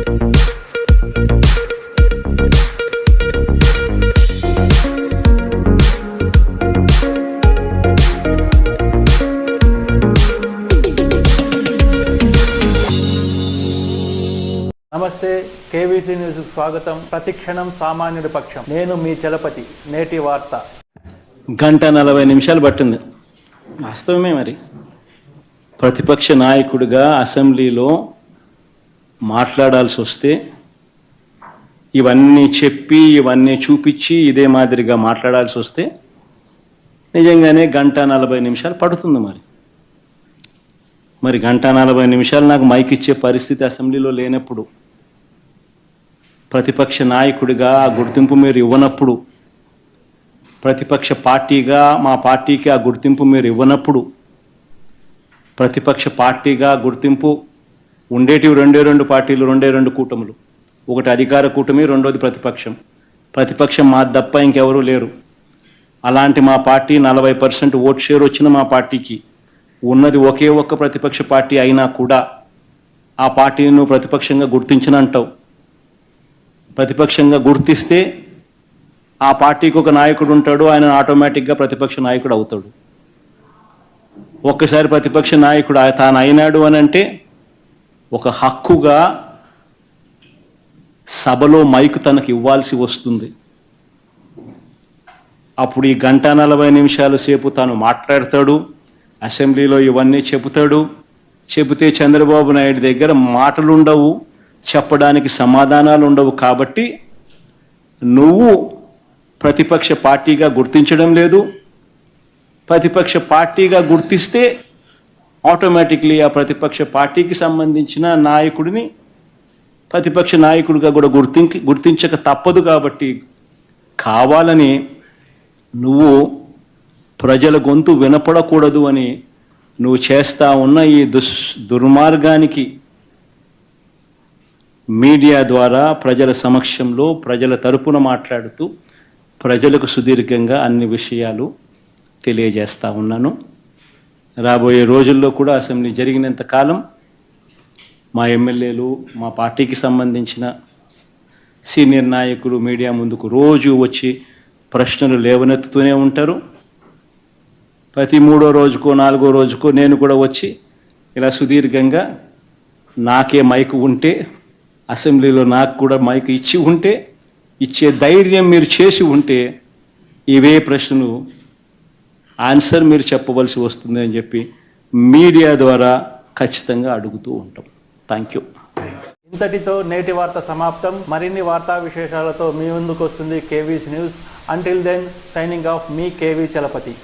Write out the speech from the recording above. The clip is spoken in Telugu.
నమస్తే కేవీసీ న్యూస్ స్వాగతం. ప్రతిక్షణం సామాన్యుడి పక్షం. నేను మీ చలపతి నేటి వార్త. గంట నలభై నిమిషాలు పట్టింది. వాస్తవమే మరి. ప్రతిపక్ష నాయకుడిగా అసెంబ్లీలో మాట్లాడాల్సి వస్తే ఇవన్నీ చెప్పి ఇవన్నీ చూపించి ఇదే మాదిరిగా మాట్లాడాల్సి వస్తే నిజంగానే గంట నలభై నిమిషాలు పడుతుంది మరి. మరి గంట నలభై నిమిషాలు నాకు మైక్ ఇచ్చే పరిస్థితి అసెంబ్లీలో లేనప్పుడు ప్రతిపక్ష నాయకుడిగా ఆ గుర్తింపు మీరు ఇవ్వనప్పుడు ప్రతిపక్ష పార్టీగా మా పార్టీకి ఆ గుర్తింపు మీరు ఇవ్వనప్పుడు ప్రతిపక్ష పార్టీగా గుర్తింపు ఉండేటివి రెండే రెండు పార్టీలు రెండే రెండు కూటములు. ఒకటి అధికార కూటమి రెండోది ప్రతిపక్షం. ప్రతిపక్షం మా తప్ప ఇంకెవరూ లేరు. అలాంటి మా పార్టీ నలభై పర్సెంట్ ఓట్ షేర్ వచ్చిన మా పార్టీకి ఉన్నది ఒకే ఒక్క ప్రతిపక్ష పార్టీ అయినా కూడా ఆ పార్టీని నువ్వు ప్రతిపక్షంగా గుర్తించిన అంటావు. ప్రతిపక్షంగా గుర్తిస్తే ఆ పార్టీకి ఒక నాయకుడు ఉంటాడు ఆయన ఆటోమేటిక్గా ప్రతిపక్ష నాయకుడు అవుతాడు. ఒక్కసారి ప్రతిపక్ష నాయకుడు తాను అయినాడు అని అంటే ఒక హక్కుగా సభలో మైక్ తనకు ఇవ్వాల్సి వస్తుంది. అప్పుడు ఈ గంట నలభై నిమిషాల సేపు తాను మాట్లాడతాడు అసెంబ్లీలో ఇవన్నీ చెబుతాడు. చెబితే చంద్రబాబు నాయుడు దగ్గర మాటలు ఉండవు చెప్పడానికి సమాధానాలు ఉండవు కాబట్టి నువ్వు ప్రతిపక్ష పార్టీగా గుర్తించడం లేదు. ప్రతిపక్ష పార్టీగా గుర్తిస్తే ఆటోమేటిక్లీ ఆ ప్రతిపక్ష పార్టీకి సంబంధించిన నాయకుడిని ప్రతిపక్ష నాయకుడిగా కూడా గుర్తించ గుర్తించక తప్పదు కాబట్టి కావాలని నువ్వు ప్రజల గొంతు వినపడకూడదు అని నువ్వు చేస్తా ఉన్న ఈ దుస్ దుర్మార్గానికి మీడియా ద్వారా ప్రజల సమక్షంలో ప్రజల తరపున మాట్లాడుతూ ప్రజలకు సుదీర్ఘంగా అన్ని విషయాలు తెలియజేస్తా ఉన్నాను. రాబోయే రోజుల్లో కూడా అసెంబ్లీ జరిగినంత కాలం మా ఎమ్మెల్యేలు మా పార్టీకి సంబంధించిన సీనియర్ నాయకులు మీడియా ముందుకు రోజు వచ్చి ప్రశ్నలు లేవనెత్తుతూనే ఉంటారు. ప్రతి మూడో రోజుకో నాలుగో రోజుకో నేను కూడా వచ్చి ఇలా సుదీర్ఘంగా నాకే మైక్ ఉంటే అసెంబ్లీలో నాకు కూడా మైక్ ఇచ్చి ఉంటే ఇచ్చే ధైర్యం మీరు చేసి ఉంటే ఇవే ప్రశ్నలు ఆన్సర్ మీరు చెప్పవలసి వస్తుంది అని చెప్పి మీడియా ద్వారా ఖచ్చితంగా అడుగుతూ ఉంటాం. థ్యాంక్ యూ ఇంతటితో నేటి వార్త సమాప్తం. మరిన్ని వార్తా విశేషాలతో మీ ముందుకు వస్తుంది KV's news. Until then signing off మీ కేవీ చలపతి.